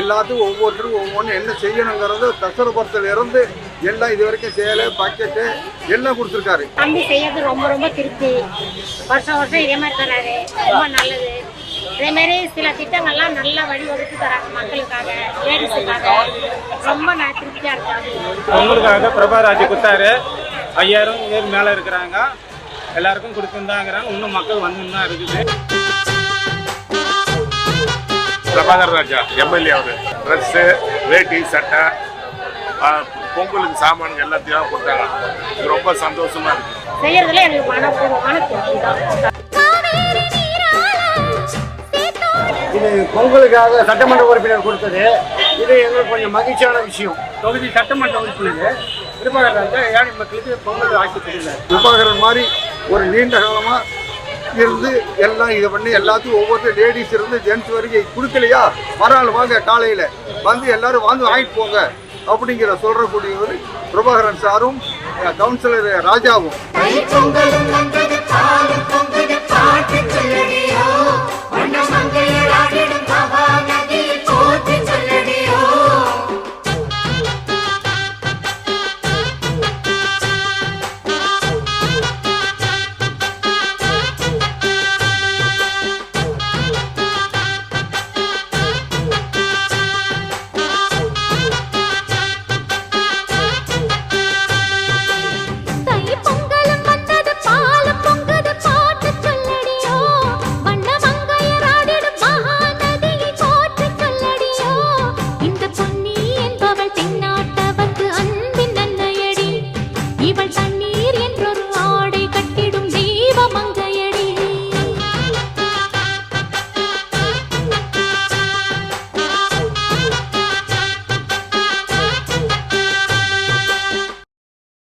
எல்லாத்துக்கும் ஒவ்வொருத்தருக்கும் ஒவ்வொன்றும் என்ன செய்யணுங்கிறது தசரபுரத்துல இருந்து எல்லாம் இது வரைக்கும் சேலை பக்கெட்டு எல்லாம் கொடுத்துருக்காரு. தம்பி செய்யறது ரொம்ப ரொம்ப திருப்தி. வருஷம் வருஷம் இதே மாதிரி தராரு. ரொம்ப நல்லது. இதே மாதிரி சில திட்டங்கள்லாம் நல்லா வழிவகுத்து தராங்க மக்களுக்காக லேடிஸுக்காக ரொம்ப நான் திருப்தியா இருக்காங்க பொங்கலுக்காக பிரபாராஜ் கொடுத்தாரு. ஐயாயிரம் பேர் மேலே இருக்கிறாங்க. எல்லாருக்கும் கொடுத்துருந்தாங்கிறாங்க. இன்னும் மக்கள் வந்துன்னு தான் இருக்குது. ராஜா எம்எல்ஏ அவரு. ட்ரெஸ்ஸு வேட்டி சட்டை பொங்கலுக்கு சாமான் எல்லாத்தையும் கொடுத்தாங்க இது ரொம்ப சந்தோஷமா இருக்கு. செய்யறதுல எனக்கு மனப்பூர்வமான இது பொங்கலுக்காக சட்டமன்ற உறுப்பினர் கொடுத்தது. இது எங்களுக்கு கொஞ்சம் மகிழ்ச்சியான விஷயம். தொகுதி சட்டமன்ற உறுப்பினர் பிரபாகர் ராஜா ஏழை மக்களுக்கு பொங்கல் ஆக்கி கொடுத்தாரு பிரபாகரன் மாதிரி ஒரு நீண்ட காலமா இருந்து எல்லாம் இதை பண்ணி எல்லாத்தையும் ஒவ்வொருத்தர் லேடிஸ் இருந்து ஜென்ஸ் வரைக்கும் கொடுக்கலையா? மறுநாள் வாங்க காலையில். வந்து எல்லாரும் வந்து வாங்கிட்டு போங்க. அப்படிங்கிற சொல்கிறக்கூடியவர் பிரபாகரன் சாரும் கவுன்சிலர் ராஜாவும். இவள் தண்ணீர் என்று